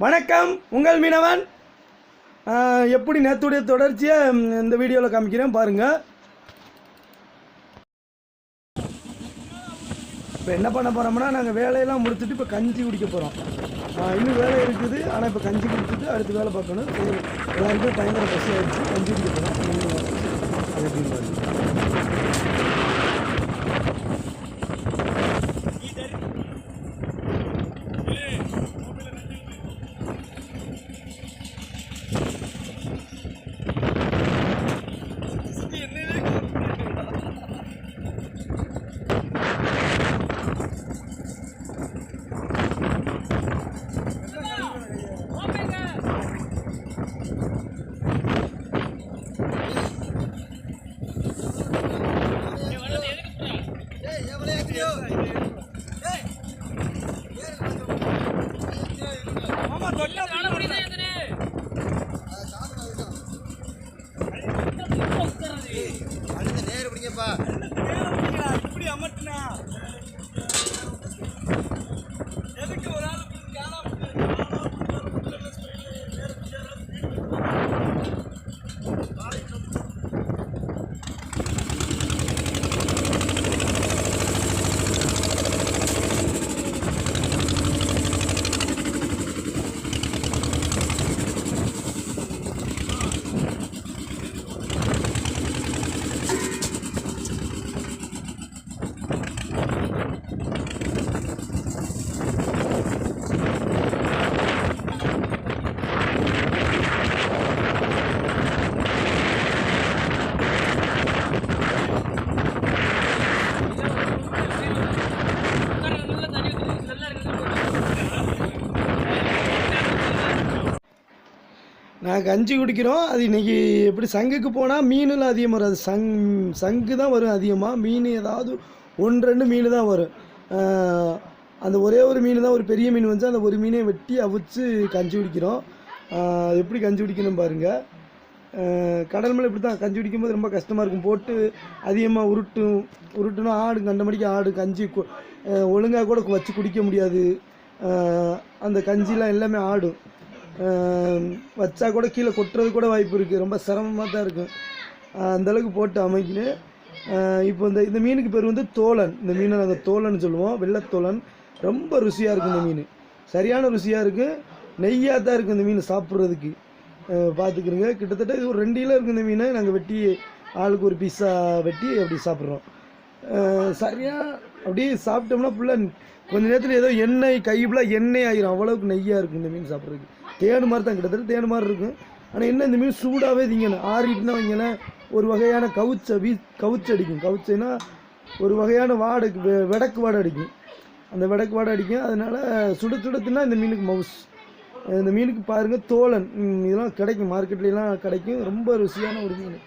வணக்கம் உங்கள் மீனவன். எப்படி நேற்றுடைய தொடர்ச்சியை இந்த வீடியோவில் காமிக்கிறேன் பாருங்கள் இப்போ என்ன பண்ண போகிறோம்னா நாங்கள் வேலையெல்லாம் முடிச்சுட்டு இப்போ கஞ்சி குடிக்க போகிறோம் இன்னும் வேலை இருக்குது ஆனால் இப்போ கஞ்சி குடிச்சிட்டு அடுத்து வேலை பார்க்கணும். எல்லாருக்கும் பயங்கர பசி ஆயிடுச்சு. கஞ்சி குடிக்க போகிறோம் அது நான் கஞ்சி குடிக்கிறோம். அது இன்றைக்கி எப்படி சங்குக்கு போனால் மீனெல்லாம் அதிகமாக வராது. சங் சங்கு தான் வரும் அதிகமாக மீன் ஏதாவது ஒன்று ரெண்டு மீன் தான் வரும். அந்த ஒரே ஒரு மீன் தான் ஒரு பெரிய மீன் வந்து அந்த ஒரு மீனை வெட்டி அவிச்சு கஞ்சி குடிக்கிறோம். அது எப்படி கஞ்சி குடிக்கணும் பாருங்கள் கடல் மேலே இப்படி தான் கஞ்சி குடிக்கும்போது ரொம்ப கஷ்டமாக இருக்கும். போட்டு அதிகமாக உருட்டும் உருட்டுனா ஆடு கண்ட மணிக்கு ஆடு கஞ்சி ஒழுங்காக கூட வச்சு குடிக்க முடியாது. அந்த கஞ்சிலாம் எல்லாமே ஆடும். வச்சா கூட கீழே கொட்டுறது கூட வாய்ப்பு இருக்குது ரொம்ப சிரமமாக தான் இருக்கும் அந்தளவுக்கு அந்த அளவுக்கு போட்டு அமைக்கணும். இப்போ இந்த இந்த மீனுக்கு பேர் வந்து தோலன். இந்த மீனை நாங்கள் தோலன்னு சொல்லுவோம். வெள்ளத்தோலன். ரொம்ப ருசியாக இருக்கும் இந்த மீன். சரியான ருசியாக இருக்குது நெய்யாக தான் இருக்குது இந்த மீன் சாப்பிட்றதுக்கு. பார்த்துக்கிறோங்க கிட்டத்தட்ட இது ஒரு ரெண்டு கிலோ இருக்குது இந்த மீனை. நாங்கள் வெட்டி ஆளுக்கு ஒரு பீஸாக வெட்டி அப்படி சாப்பிட்றோம். சரியாக அப்படியே சாப்பிட்டோம்னா ஃபுல்லாக கொஞ்ச நேரத்தில் ஏதோ எண்ணெய் கை ஃபுல்லாக எண்ணெய் ஆகிரும் அவ்வளோக்கு நெய்யாக இருக்கும் இந்த மீன் சாப்பிட்றதுக்கு. தேனு மாதிரி தான் கிட்டத்தட்ட தேனு மாதிரி இருக்கும். ஆனால் என்ன இந்த மீன் சூடாகவே திங்கணும். ஆறிட்டுனா வைங்கன்னா ஒரு வகையான கவுச்சை வீ கவுச்சு அடிக்கும் கவுச்சைனா ஒரு வகையான வாடை வெ- வாடை அடிக்கும். அந்த வெடக்கு வாடை அடிக்கும். அதனால் சுட சுடத்துனா இந்த மீனுக்கு மவுஸ் இந்த மீனுக்கு பாருங்கள் தோலன். இதெல்லாம் கிடைக்கும். மார்க்கெட்லாம் கிடைக்கும். ரொம்ப ருசியான ஒரு மீன்.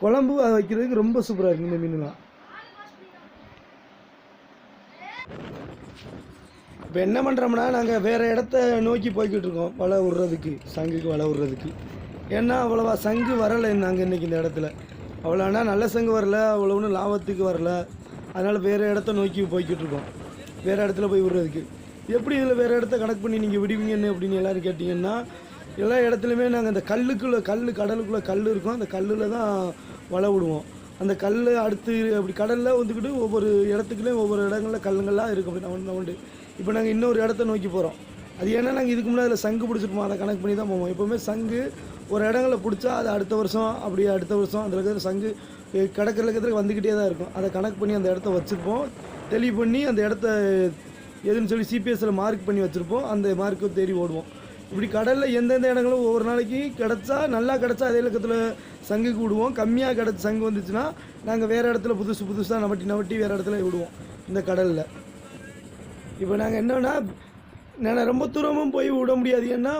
குழம்பு அதை வைக்கிறதுக்கு ரொம்ப சூப்பராக இருக்கும் இந்த மீன்லாம் இப்போ என்ன பண்ணுறோம்னா நாங்கள் வேறு இடத்த நோக்கி போய்கிட்டு இருக்கோம் வலை விடுறதுக்கு சங்குக்கு வலை விட்றதுக்கு ஏன்னா அவ்வளோவா சங்கு வரலை நாங்கள் இன்றைக்கி இந்த இடத்துல. அவ்வளோனா நல்ல சங்கு வரல அவ்வளோ ஒன்றும் லாபத்துக்கு வரல. அதனால் வேறு இடத்த நோக்கி போய்கிட்டு இருக்கோம் வேறு இடத்துல போய் விடுறதுக்கு எப்படி இதில் வேறு இடத்த கணக்கு பண்ணி நீங்கள் விடுவீங்கன்னு அப்படின்னு எல்லோரும் கேட்டிங்கன்னா எல்லா இடத்துலையுமே நாங்கள் அந்த கல்லுக்குள்ளே கல் கடலுக்குள்ளே கல் இருக்கும் அந்த கல்லில் தான் வலை விடுவோம் அந்த கல் அடுத்து அப்படி கடலில் வந்துக்கிட்டு ஒவ்வொரு இடத்துக்குள்ளேயும் ஒவ்வொரு இடங்களில் கல்லுங்கள்லாம் இருக்கும் அப்படி நவுண்டு நவுண்டு. இப்போ நாங்கள் இன்னொரு இடத்த நோக்கி போகிறோம் அது ஏன்னா நாங்கள் இதுக்கு முன்னாடி அதில் சங்கு பிடிச்சிருப்போம். அதை கணக்கு பண்ணி தான் போவோம். எப்போவுமே சங்கு ஒரு இடங்களில் பிடிச்சா அது அடுத்த வருஷம் அப்படி அடுத்த வருஷம் அதில் இருக்கிற சங்கு கிடக்கிற இருக்கிறதுக்கு வந்துக்கிட்டே தான் இருக்கும். அதை கணக்கு பண்ணி அந்த இடத்த வச்சுருப்போம். தெளிவு பண்ணி அந்த இடத்த எதுன்னு சொல்லி சிபிஎஸ்சில் மார்க் பண்ணி வச்சுருப்போம். அந்த மார்க்கை தேடி ஓடுவோம். இப்படி கடலில் எந்தெந்த இடங்களும் ஒவ்வொரு நாளைக்கு கிடச்சா நல்லா கிடச்சா அதே இலக்கத்தில் சங்குக்கு விடுவோம் கம்மியாக கிடச்ச சங்கு வந்துச்சுன்னா நாங்கள் வேறு இடத்துல புதுசு புதுசாக நவட்டி நவட்டி வேறு இடத்துல விடுவோம். இந்த கடலில். இப்போ நாங்கள் என்னன்னா நான் ரொம்ப தூரமும் போய் விட முடியாது. ஏன்னா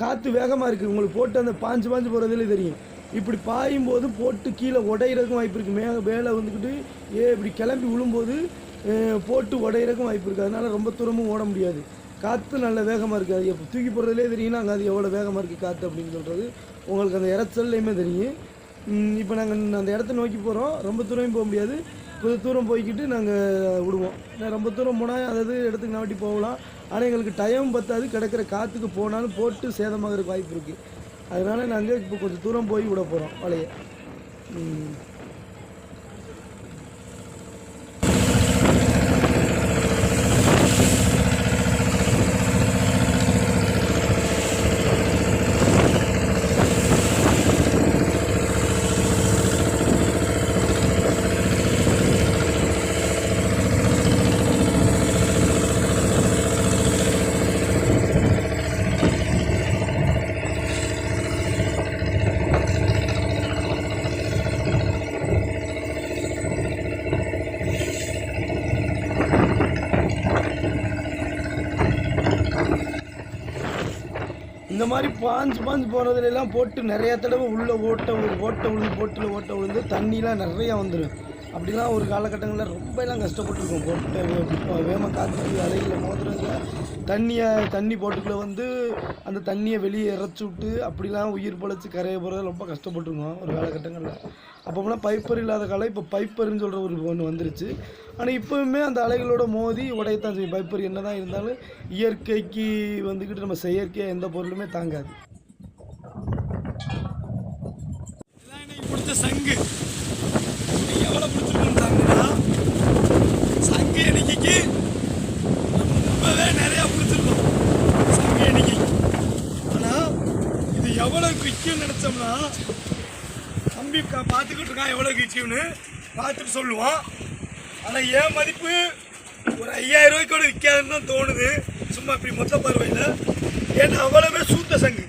காற்று வேகமாக இருக்குது உங்களுக்கு போட்டு அந்த பாஞ்சு பாஞ்சு போகிறதுல தெரியும். இப்படி பாயும் போது போட்டு கீழே உடையிறதுக்கும் வாய்ப்பு இருக்குது மே மேலே வந்துக்கிட்டு ஏ இப்படி கிளம்பி விழும்போது போட்டு உடையிறதுக்கும் வாய்ப்பு இருக்குது அதனால் ரொம்ப தூரமும் ஓட முடியாது. காற்று நல்ல வேகமாக இருக்குது அது எப்போ தூக்கி போடுறதுலே தெரியும். நாங்கள் அது எவ்வளோ வேகமாக இருக்குது காற்று அப்படின்னு சொல்கிறது உங்களுக்கு அந்த இறைச்சல்லையுமே தெரியும். இப்போ நாங்கள் அந்த இடத்த நோக்கி போகிறோம் ரொம்ப தூரமும் போக முடியாது. கொஞ்சம் தூரம் போய்க்கிட்டு நாங்கள் விடுவோம். ரொம்ப தூரம் போனால் அதாவது இடத்துக்கு நாட்டி போகலாம். ஆனால் எங்களுக்கு டைம் பத்தாது. கிடக்கிற காற்றுக்கு போனாலும் போட்டு சேதமாகறதுக்கு வாய்ப்பு இருக்குது அதனால் நாங்கள் இப்போ கொஞ்சம் தூரம் போய் விட போகிறோம் வலையை ம். இந்த மாதிரி பாஞ்சு பாஞ்சு போனதுல போட்டு நிறைய தடவை உள்ளே ஓட்ட விழுந்து ஓட்ட விழுந்து போட்டில் ஓட்ட விழுந்து தண்ணிலாம் நிறையா வந்துடும் அப்படிலாம் ஒரு காலகட்டங்களில் ரொம்ப எல்லாம் கஷ்டப்பட்டுருக்கோம் போட்டு வேம காற்று அலையில் மோதுறதுல தண்ணியை தண்ணி போட்டுக்குள்ளே வந்து அந்த தண்ணியை வெளியே இறச்சி விட்டு அப்படிலாம் உயிர் பழைச்சி கரையை போகிறது ரொம்ப கஷ்டப்பட்டுருக்கோம் ஒரு காலகட்டங்களில். அப்போலாம் பைப்பர் இல்லாத காலம் இப்போ பைப்பர்னு சொல்கிற ஒரு ஒன்று வந்துருச்சு. ஆனால் இப்போவுமே அந்த அலைகளோட மோதி உடையத்தான் செய்யும். பைப்பர் என்ன தான் இருந்தாலும் இயற்கைக்கு வந்துக்கிட்டு நம்ம செயற்கையாக எந்த பொருளுமே தாங்காது. பிடிச்ச சங்கு எவ்வளோ பிடிச்சிருக்கோம்னா சங்கு எண்ணிக்கைக்கு ரொம்பவே நிறையா பிடிச்சிருக்கோம் சங்கு எண்ணிக்கை ஆனால் இது எவ்வளோ விற்கும்னு நினச்சோம்னா தம்பி பார்த்துக்கிட்டு இருக்கான் எவ்வளோ விற்கும்னு பார்த்துட்டு சொல்லுவான். ஆனால் என் மதிப்பு ஒரு ஐயாயிரம் ரூபாய்க்கு கூட விற்காதுன்னு தான் தோணுது. சும்மா இப்படி மொத்த பார்வையில். ஏன்னா அவ்வளோவே சூத்த சங்கு.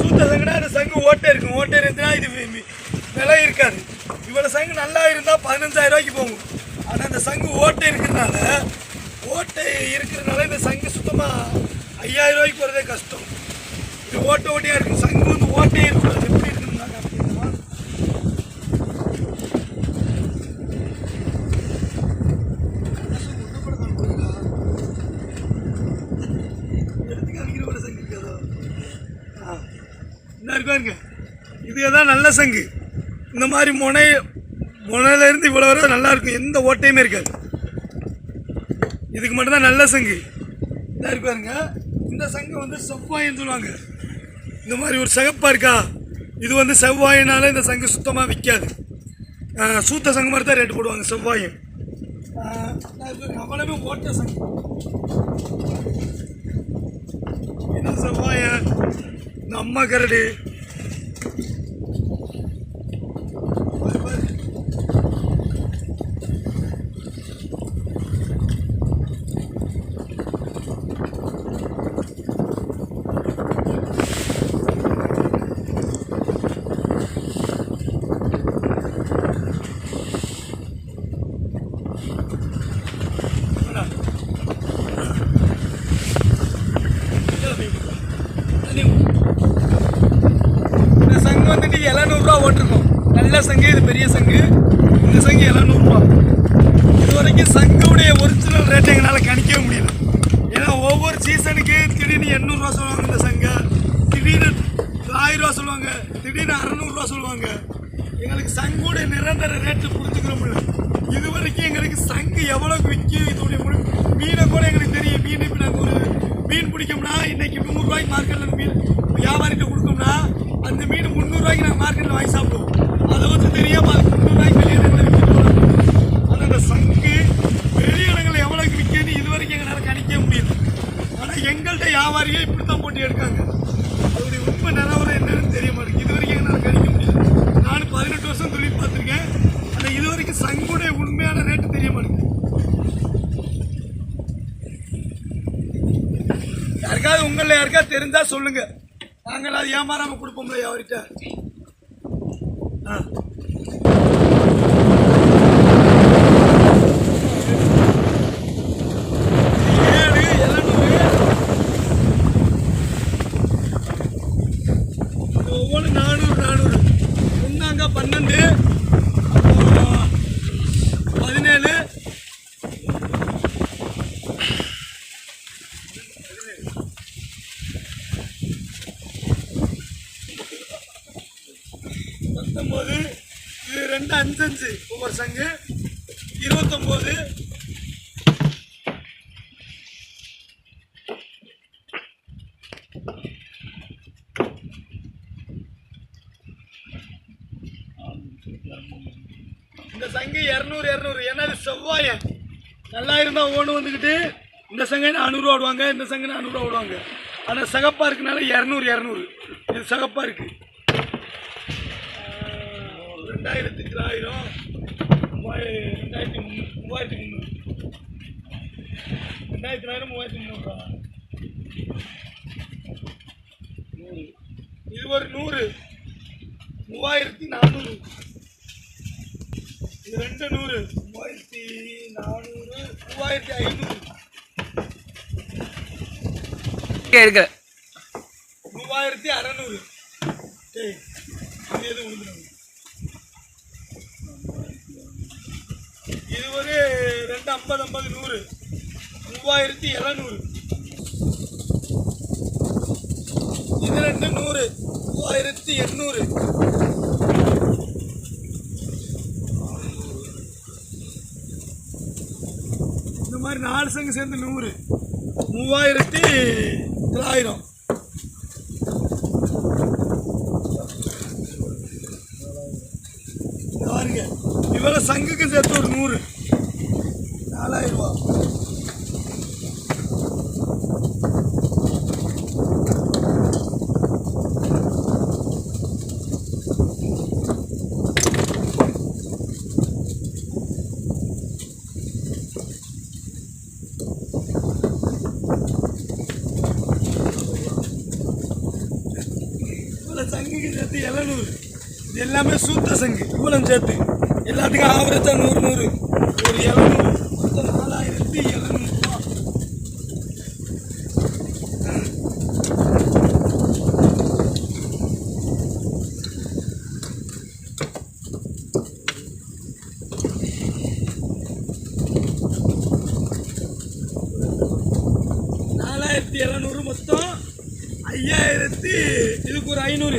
சூத்த சங்குனா அந்த சங்கு ஓட்டை இருக்கும். ஓட்டை இருந்துச்சுன்னா இது விலை இருக்காது. இவ்வளோ சங்கு நல்லா இருந்தால் பதினஞ்சாயிரம் ரூபாய்க்கு போகும். ஆனால் அந்த சங்கு ஓட்டை இருக்கிறதுனால ஓட்டை இருக்கிறதுனால இந்த சங்கு சுத்தமாக ஐயாயிரம் ரூபாய்க்கு போகிறதே கஷ்டம். இது ஓட்டை ஓட்டையாக இருக்கும். சங்கு வந்து ஓட்டையே இருக்கக்கூடாது எப்படி இருக்குன்னு காமிக்கிறேன் என்ன இருக்காருங்க இதுதான் நல்ல சங்கு. இந்த மாதிரி முனை முனையிலேருந்து இவ்வளோ வர நல்லாயிருக்கும் எந்த ஓட்டையுமே இருக்காது. இதுக்கு மட்டும்தான் நல்ல சங்கு. இதாக இருப்பாருங்க இந்த சங்கு வந்து செவ்வாயின்னு சொல்லுவாங்க. இந்த மாதிரி ஒரு சகப்பாக இருக்கா? இது வந்து செவ்வாயினால் இந்த சங்கு சுத்தமாக விற்காது சூத்த சங்கு மாதிரி தான் ரேட்டு போடுவாங்க செவ்வாயும் அவ்வளவு ஓட்ட சங்கு. என்ன செவ்வாய இந்த அம்மா கரடி பாரு, பாரு. வாடா. தண்ணி ஊத்து. இந்த சங்கு வந்துட்டு நூறுரூவா ஓட்டிருக்கோம் நல்ல சங்கு இது பெரிய சங்கு. இந்த சங்கு எல்லாம் நூறுரூவா இது வரைக்கும் சங்குடைய ஒரிஜினல் ரேட் எங்களால் கணிக்கவே முடியல. ஏன்னா ஒவ்வொரு சீசனுக்கு திடீர்னு எண்ணூறுரூவா சொல்லுவாங்க இந்த சங்கை. திடீர்னு ஆயிரம் ரூபா சொல்லுவாங்க. திடீர்னு அறநூறுரூவா சொல்லுவாங்க. எங்களுக்கு சங்குடைய நிரந்தர ரேட்டு புரிஞ்சுக்கிற முடியல. இது வரைக்கும் எங்களுக்கு சங்கு எவ்வளோக்கு விற்கும் இதோடைய மீனை கூட எங்களுக்கு தெரியும். மீன் இப்போ நாங்கள் ஒரு மீன் பிடிக்கும்னா இன்னைக்கு நூறுரூவாய்க்கு மார்க்கெட்டில் மீன் வியாபாரிகிட்ட கொடுக்கோம்னா அந்த மீன் முந்நூறுரூவாய்க்கு நாங்கள் மார்க்கெட்டில் வாங்கி சாப்பிடுவோம். அதை வந்து தெரியாமல் அது முந்நூறுரூவாய்க்கு வெளியே ஆனால் அந்த சங்கு வெளி இடங்களில் எவ்வளோக்கு விற்குதுன்னு இது வரைக்கும் எங்களால் கணிக்க முடியல. ஆனால் எங்கள்கிட்ட வியாபாரிகள் இப்படி தான் போட்டி எடுக்காங்க. யாருக்காவது உங்களில் யாருக்காவது தெரிஞ்சால் சொல்லுங்கள் நாங்கள் அது ஏமாறாமல் கொடுப்போம்ல அவர்கிட்ட ஆ. நண்பர் சங்கு இருபத்தொம்போது. இந்த சங்கு இரநூறு இரநூறு. ஏன்னா இது செவ்வாயன் நல்லா இருந்தால் ஓடு வந்துக்கிட்டு இந்த சங்கை நானூறுரூவா விடுவாங்க இந்த சங்கை நானூறுரூவா விடுவாங்க. ஆனால் சகப்பாக இருக்கனால இரநூறு இரநூறு. இது சகப்பாக இருக்குது ரெண்டாயிரத்தி மூவாயிரம் ரெண்டாயிரத்தி முந்நூறு மூவாயிரத்தி முந்நூறு ரெண்டாயிரத்தி தொள்ளாயிரம் மூவாயிரத்தி முந்நூறுரூவா நூறு இது ஒரு நூறு மூவாயிரத்தி நானூறு இது ரெண்டு நூறு மூவாயிரத்தி நானூறு மூவாயிரத்தி ஐநூறு எடுக்க மூவாயிரத்தி அறநூறு டேய் இது எது விழுந்துடும் இது ஒரு ரெண்டு ஐம்பது ஐம்பது நூறு. மூவாயிரத்தி இரநூறு இது ரெண்டு நூறு. மூவாயிரத்தி எண்ணூறு. இந்த மாதிரி நாலு சங்கு சேர்ந்து நூறு. மூவாயிரத்தி தொள்ளாயிரம். பாருங்க. இவரை சங்குக்கு சேர்த்து ஒரு நூறு நாலாயிரம் ரூபா இவ்வளோ சங்குக்கு சேர்த்து எழுநூறு. இது எல்லாமே சூத்த சங்கு. இவ்வளோ சேர்த்து. எல்லாத்துக்கும் ஆவரேஜாக நூறு நூறு. ஒரு எழுநூறு மொத்தம் நாலாயிரத்தி எழுநூறுபா நாலாயிரத்தி எழுநூறு மொத்தம் ஐயாயிரத்தி இதுக்கு ஒரு ஐநூறு.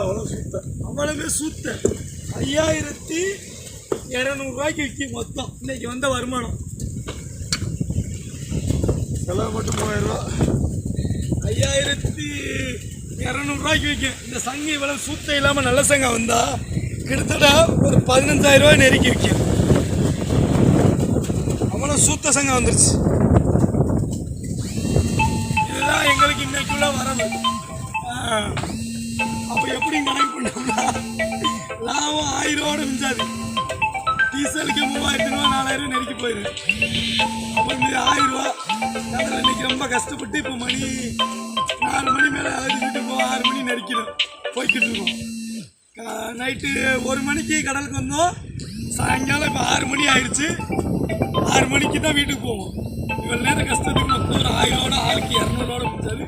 அவ்வளோ சுத்த அவ்வளவு சுத்த ஐயாயிரத்தி இரநூறுவாய்க்கு விற்கும் மொத்தம். இன்னைக்கு வந்த வருமானம். செலவு மட்டும் மூவாயிரம் ரூபா. ஐயாயிரத்தி இரநூறுவாய்க்கு விற்கும் இந்த சங்கு இவ்வளவு சுத்த இல்லாமல் நல்ல சங்கா வந்தா கிட்டத்தட்ட ஒரு பதினஞ்சாயிரம் ரூபாய் நெருக்கி விற்கும் அவ்வளோ சூத்த சங்கம் வந்துருச்சு. அப்போ பண்ணோம்னா லாபம் ஆயிரம் ரூபாயோட மிஞ்சாது டீசலுக்கு மூவாயிரத்தி ரூபா. நாலாயிரம் நெருக்கி போயிடும் அப்போ இந்த ஆயிரம் ரூபா அதில் இன்னைக்கு ரொம்ப கஷ்டப்பட்டு இப்போ மணி நாலு மணி மேலே ஆகுது வீட்டுக்கு ஆறு மணி நெருக்கணும் போய்கிட்டு இருக்கோம் நைட்டு ஒரு மணிக்கு கடலுக்கு வந்தோம் சாயங்காலம் இப்போ ஆறு மணி ஆயிடுச்சு ஆறு மணிக்கு தான் வீட்டுக்கு போவோம் இவ்வளோ நேரம் கஷ்டத்துக்கு மொத்தம் ஒரு ஆயிரோட ஆளுக்கு இரநூறுவோட முடிஞ்சாது